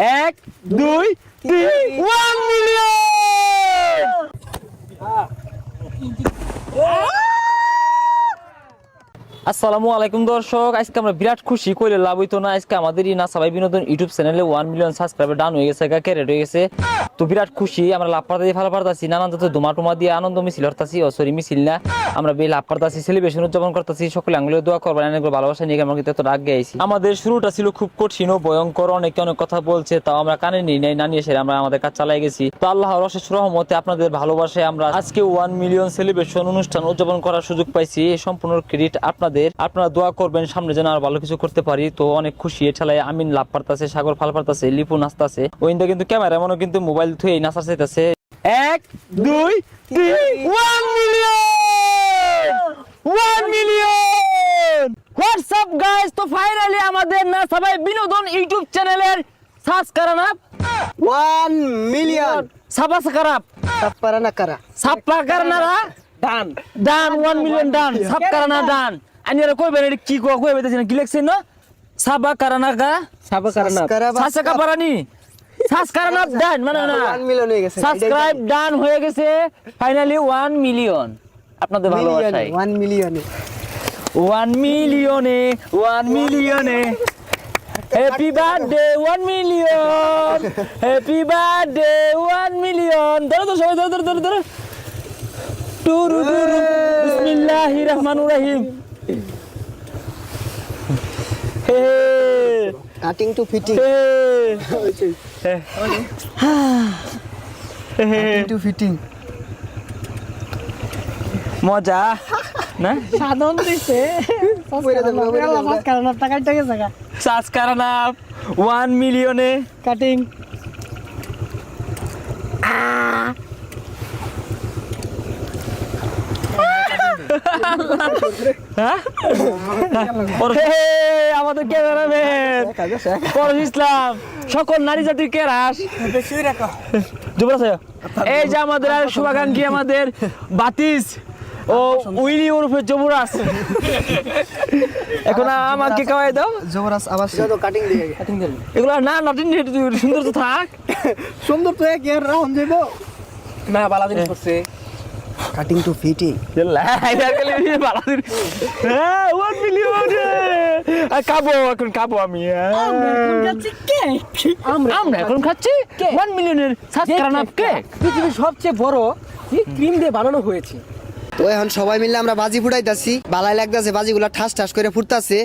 এক, দুই, তিন ওয়ান মিলিয়ন আসসালামু আলাইকুম দর্শক, আজকে আমরা বিরাট খুশি, কইলে লাভ হইতো না। আজকে আমাদের ইনা নাসাবাই বিনোদন ইউটিউব চ্যানেলে ওয়ান মিলিয়ন সাবস্ক্রাইবার ডান হয়ে গেছে ক্যারেট হয়ে গেছে। তো বিরাট খুশি, আমরা লাভ পাড়া দিয়ে ভালো পারতাছি নানান তো দুমা টুমা দিয়ে আনন্দ মিছিল হরতাছি, ও সরি মিছিল না। আমরা বে লাভ পারতাছি সেলিব্রেশন উদযাপন করতেছি, সকলে আঙ্গুলে দোয়া করবেন অনেক ভালোবাসা নিয়ে আমরা কিন্তু আগে আইছি। আমাদের শুরুটা ছিল খুব কঠিন ও ভয়ঙ্কর, অনেকে অনেক কথা বলছে, তাও আমরা কানে নিই নাই, না নিয়ে আমরা আমাদের কাজ চালাই গেছি। তো আল্লাহর অশেষ রহমতে আপনাদের ভালোবাসায় আমরা আজকে ওয়ান মিলিয়ন সেলিব্রেশন অনুষ্ঠান উদযাপন করার সুযোগ পাইছি। সম্পূর্ণ ক্রেডিট আপনাদের, আপনারা দোয়া করবেন, সামনে যেন আর ভালো কিছু করতে পারি। তো অনেক খুশি এছাড়া আমিন লাভ পারতাছে সাগর ফাল পারতাছে লিপু নাচতাছে। ওইন্দা কিন্তু ক্যামেরা মনে কিন্তু মোবাইল থুয়ে নাচার চাইতাছে। এক দুই তিন one million one million WhatsApp guys তো ফাইনালি আমাদের না সবাই বিনোদন ইউটিউব চ্যানেলের সাবস্ক্রাইব না? ওয়ান মিলিয়ন সাবস্ক্রাইব না কারা সাপ্পা কারনারা ডান। ডান 1 মিলিয়ন ডান। সাপ কারনা ডান আনিরা কইবেন এটা কি কই কইবে দেখছেন কি লিখছেন না? সাবা কারনা কা সাবা কারা না সাসা কাপারানি সাস কারনা ডান মানে না ওয়ান মিলিয়ন হয়ে গেছে। সাবস্ক্রাইব ডান হয়ে গেছে। ফাইনালি 1 মিলিয়ন আপনাদের ভালোবাসায়। ওয়ান মিলিয়নে ওয়ান মিলিয়নে one মিলিয়নে happy birthday one million happy birthday one million ধরো তো সবাই ধরো ধরো ধরো ধরো। টুরু টুরু। বিসমিল্লাহির রহমানির রহিম। হে। Cutting to fitting to fitting মজা। না? সাধন দিছে। কারণ টাকা টাকা জায়গা সাবস্ক্রাইব ওয়ান মিলিয়নে কাটিং আমাদের ক্যামেরাম্যান। পরশ ইসলাম সকল নারী জাতির কেরাস যুবরাজ এই যে আমাদের আর শুভাকাঙ্ক্ষী আমাদের বাতিস ও উইলি ওরফে যুবরাজ। এখন আমাকে খাওয়াই দাও। জবরাস আবার কাটিং দিয়ে এগুলো না সুন্দর তো থাক। সুন্দর তো এক এর রাউন্ড যাইবো না বালা জিনিস করছে। কাটিং টু ফিটিং খাব এখন খাব আমি। আমরা এখন খাচ্ছি ওয়ান মিলিয়নের সাবস্ক্রাইব কেক পৃথিবীর সবচেয়ে বড় ক্রিম দিয়ে বানানো হয়েছে তো এখন সবাই মিলে আমরা বাজি ফুটাইতাছি। বালাই লাগতাছে বাজিগুলা ঠাস ঠাস করে ফুটতাছে।